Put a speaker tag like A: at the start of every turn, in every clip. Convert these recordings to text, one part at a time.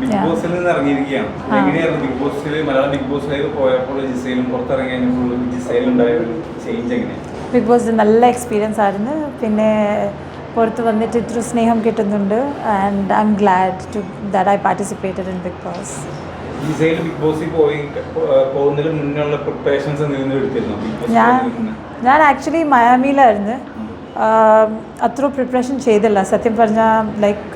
A: Big ബോസിൽ നിന്ന് ഇറങ്ങിയിരിക്കുകയാണ്. എങ്ങനെയായിരുന്നു? ബിഗ് ബോസിൽ മലയാളം ബിഗ് ബോസിലേക്ക് പോയപ്പോൾ ജിസയിലും പുറത്തിറങ്ങി കഴിഞ്ഞപ്പോൾ ജിസയിലുണ്ടായ ഒരു ചേഞ്ച് എങ്ങനെയാണ്
B: ബിഗ് ബോസ് നല്ല എക്സ്പീരിയൻസ് ആയിരുന്നു. പിന്നെ പുറത്ത് വന്നിട്ട് ഇത്ര സ്നേഹം കിട്ടുന്നുണ്ട്. And I'm glad to that I participated in Bigg Boss
A: ജിസയിൽ Bigg ബോസിൽ പോയി പോകുന്നതിന് മുന്നേ പ്രിപ്പറേഷൻസ് എന്തെങ്കിലും എടുത്തിരുന്നു? ബിഗ് ബോസ്
B: ഞാൻ ഞാൻ ആക്ച്വലി മയാമിയിലായിരുന്നു അത്ര പ്രിപ്പറേഷൻ ചെയ്തില്ല. സത്യം പറഞ്ഞാൽ ലൈക്ക്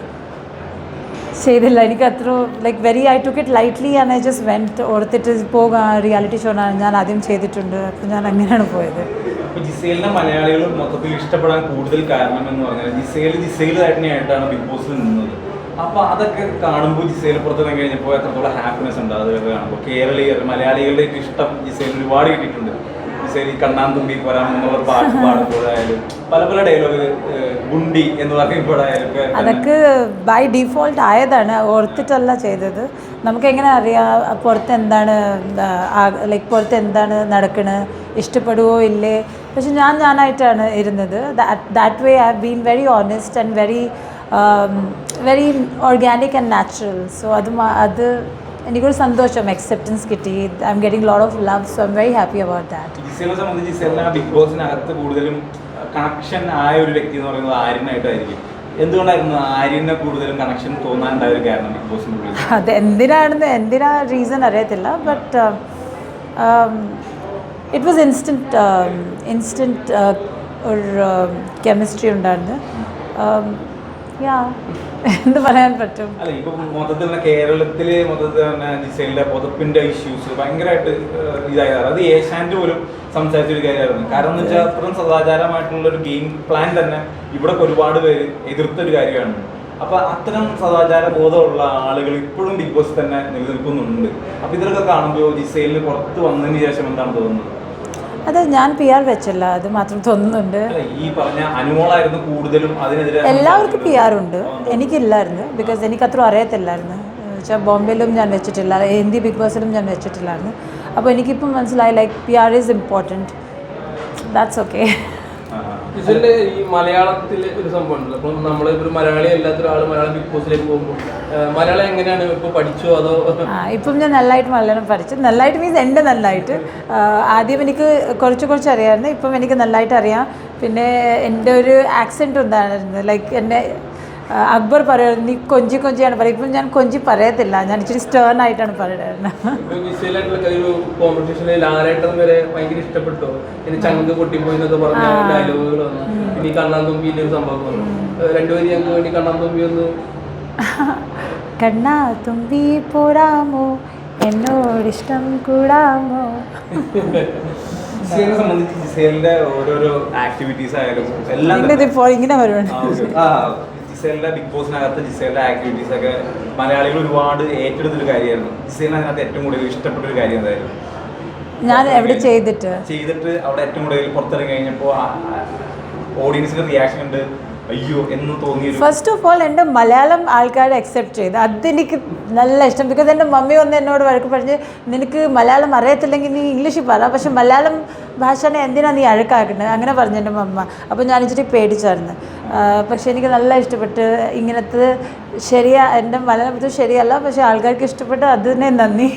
B: ചെയ്തില്ല. എനിക്ക് അത്ര like very I took it lightly and I just went ഓർത്തിട്ട് പോകാൻ റിയാലിറ്റി ഷോനാണ് ഞാൻ ആദ്യം ചെയ്തിട്ടുണ്ട്. അപ്പോൾ ഞാൻ അങ്ങനെയാണ് പോയത്.
A: മൊത്തത്തിൽ ഇഷ്ടപ്പെടാൻ കൂടുതൽ കാരണം എന്ന് പറഞ്ഞാൽ ബിഗ് ബോസിൽ നിന്നത്. അപ്പൊ അതൊക്കെ കാണുമ്പോൾ ജിസേൽ നിന്ന് കഴിഞ്ഞപ്പോൾ എത്രത്തോളം ഹാപ്പിനെസ് ഉണ്ട്? അത് കാണുമ്പോൾ കേരളീയർ മലയാളികളുടെ ഇഷ്ടം ജിസേൽ ഒരുപാട് കിട്ടിയിട്ടുണ്ട്. ഈ കണ്ണാൻ തുമ്പി പോരാൻ എന്നുള്ള പാട്ട് പാടുമ്പോഴായാലും പല പല ഡയലോഗ് ഗുണ്ടി എന്ന് പറയുമ്പോഴായാലും
B: അതൊക്കെ ബൈ ഡിഫോൾട്ട് ആയതാണ് ഓർത്തിട്ടല്ല ചെയ്തത്. നമുക്ക് എങ്ങനെ അറിയാം പുറത്ത് എന്താണ് ലൈക്ക് പുറത്ത് എന്താണ് നടക്കണത് ഇഷ്ടപ്പെടുവോ ഇല്ലേ? പക്ഷെ ഞാൻ ഞാനായിട്ടാണ് ഇരുന്നത്. That way I been very honest and very very organic and natural so അത് അത് എനിക്കൊരു സന്തോഷം അക്സെപ്റ്റൻസ് കിട്ടി. I'm getting lot of love so I'm very happy about that
A: സംബന്ധിച്ച് ബിഗ് ബോസിനകത്ത് കൂടുതലും കണക്ഷൻ ആയ ഒരു വ്യക്തി എന്ന് പറയുന്നത് ആര്യനായിട്ടായിരിക്കും. എന്തുകൊണ്ടായിരുന്നു ആര്യനെ കൂടുതലും കണക്ഷൻ തോന്നാനുണ്ടായ ഒരു കാരണം ബിഗ് ബോസിനുള്ളിൽ
B: അത് എന്തിനാണെന്ന് എന്തിനാ റീസൺ അറിയത്തില്ല but it was instant instant ഒരു കെമിസ്ട്രി ഉണ്ടായിരുന്നു. യാ എന്ത് പറയാൻ പറ്റും?
A: അല്ല ഇപ്പൊ മൊത്തത്തിൽ കേരളത്തിൽ മൊത്തത്തിൽ തന്നെ ജിസേലിന്റെ പുതപ്പിന്റെ ഇഷ്യൂസ് ഭയങ്കരമായിട്ട് ഇതായത് അത് ഏഷ്യാനെറ്റ് പോലും സംസാരിച്ച ഒരു കാര്യമായിരുന്നു. കാരണം എന്ന് വെച്ചാൽ അത്രയും സദാചാരമായിട്ടുള്ള ഒരു ഗെയിം പ്ലാൻ തന്നെ ഇവിടെ ഒരുപാട് പേര് എതിർത്ത ഒരു കാര്യമാണ്. അപ്പൊ അത്തരം സദാചാര ബോധമുള്ള ആളുകൾ ഇപ്പോഴും ബിഗ് ബോസ് തന്നെ നിലനിൽക്കുന്നുണ്ട്. അപ്പൊ ഇതിലൊക്കെ കാണുമ്പോൾ ജിസൈലിന് പുറത്ത് വന്നതിന് ശേഷം എന്താണ് തോന്നുന്നത്?
B: അത് ഞാൻ പി ആർ വെച്ചല്ല അത് മാത്രം തോന്നുന്നുണ്ട്.
A: ഈ പറഞ്ഞ അനുമോളായിരുന്നു കൂടുതലും അതിനെതിരെ
B: എല്ലാവർക്കും പി ആർ ഉണ്ട്. എനിക്കില്ലായിരുന്നു ബിക്കോസ് എനിക്ക് അത്ര അറിയത്തില്ലായിരുന്നു. വെച്ചാൽ ബോംബെയിലും ഞാൻ വെച്ചിട്ടില്ല ഹിന്ദി ബിഗ് ബോസിലും ഞാൻ വെച്ചിട്ടില്ലായിരുന്നു. അപ്പോൾ എനിക്കിപ്പം മനസ്സിലായി like P R is important that's okay
C: ഇതിന്റെ ഈ മലയാളത്തിൽ ഒരു സംഭവം ഉണ്ടല്ലോ അപ്പം നമ്മൾ ഒരു മലയാളി അല്ലാത്ത ഒരാൾ മലയാളം ബിഗ് ബോസിലേക്ക് പോകുമ്പോൾ മലയാളം എങ്ങനെയാണ് ഇപ്പൊ പഠിച്ചു അതോ
B: ഇപ്പം ഞാൻ നല്ലതായിട്ട് മലയാളം പഠിച്ചു. നല്ലതായിട്ട് മീൻസ് എന്റെ നല്ലതായിട്ട് ആദ്യം എനിക്ക് കുറച്ച് കുറച്ച് അറിയാമായിരുന്നു. ഇപ്പം എനിക്ക് നല്ലതായിട്ട് അറിയാം. പിന്നെ എന്റെ ഒരു ആക്സെന്റ് ഉണ്ടായിരുന്നു. ലൈക്ക് എന്റെ അക്ബർ പറയുന്നത് നീ കൊഞ്ചി കൊഞ്ചിയാണ് പറയുക. ഇപ്പം ഞാൻ കൊഞ്ചി പറയത്തില്ല. ഞാൻ ഇച്ചിരി സ്റ്റേൺ ആയിട്ടാണ് പറയുന്നത്. കണ്ണാ തുമ്പി പോരാമോ എന്നോടിഷ്ടം കൂടാമോ?
A: ജിസേലിനെ സംബന്ധിച്ച് ജിസേലിന്റെ ഓരോരോ ആക്ടിവിറ്റീസ് ആയാലും എല്ലാം
B: എന്റെ ഇങ്ങനെ വരുവാണ്.
A: ആ, ജിസേലിന്റെ ബിഗ് ബോസിനകത്ത് ജിസേലിന്റെ ആക്ടിവിറ്റീസ് ഒക്കെ മലയാളികൾ ഒരുപാട് ഏറ്റെടുത്തൊരു കാര്യമായിരുന്നു. ജിസേലിന് അതിനകത്ത് ഏറ്റവും കൂടുതൽ ഇഷ്ടപ്പെട്ട ഒരു കാര്യം എന്തായിരുന്നു?
B: ഞാൻ എവിടെ ചെയ്തിട്ട്?
A: ചെയ്തിട്ട് അവിടെ ഏറ്റവും കൂടുതൽ പുറത്തിറങ്ങി കഴിഞ്ഞപ്പോൾ ഓഡിയൻസിന്റെ റിയാക്ഷൻ ഉണ്ട്. അയ്യോ എന്ന് തോന്നി
B: ഫസ്റ്റ് ഓഫ് ഓൾ എന്റെ മലയാളം ആൾക്കാരെ അക്സെപ്റ്റ് ചെയ്ത്. അതെനിക്ക് നല്ല ഇഷ്ടം. ബിക്കോസ് എന്റെ മമ്മി വന്ന് എന്നോട് വഴക്ക് പറഞ്ഞ് നിനക്ക് മലയാളം അറിയത്തില്ലെങ്കിൽ നീ ഇംഗ്ലീഷിൽ പറ. പക്ഷെ മലയാളം ഭാഷനെ എന്തിനാണ് നീ അഴക്കാക്കുന്നത്? അങ്ങനെ പറഞ്ഞു എന്റെ മമ്മ. അപ്പോൾ ഞാൻ ഇച്ചിരി പേടിച്ചായിരുന്നു. പക്ഷെ എനിക്ക് നല്ല ഇഷ്ടപ്പെട്ട് ഇങ്ങനത്തെ ശരിയാ എന്റെ മലയാളം ശരിയല്ല. പക്ഷെ ആൾക്കാർക്ക് ഇഷ്ടപ്പെട്ട് അതിനെ നന്ദി.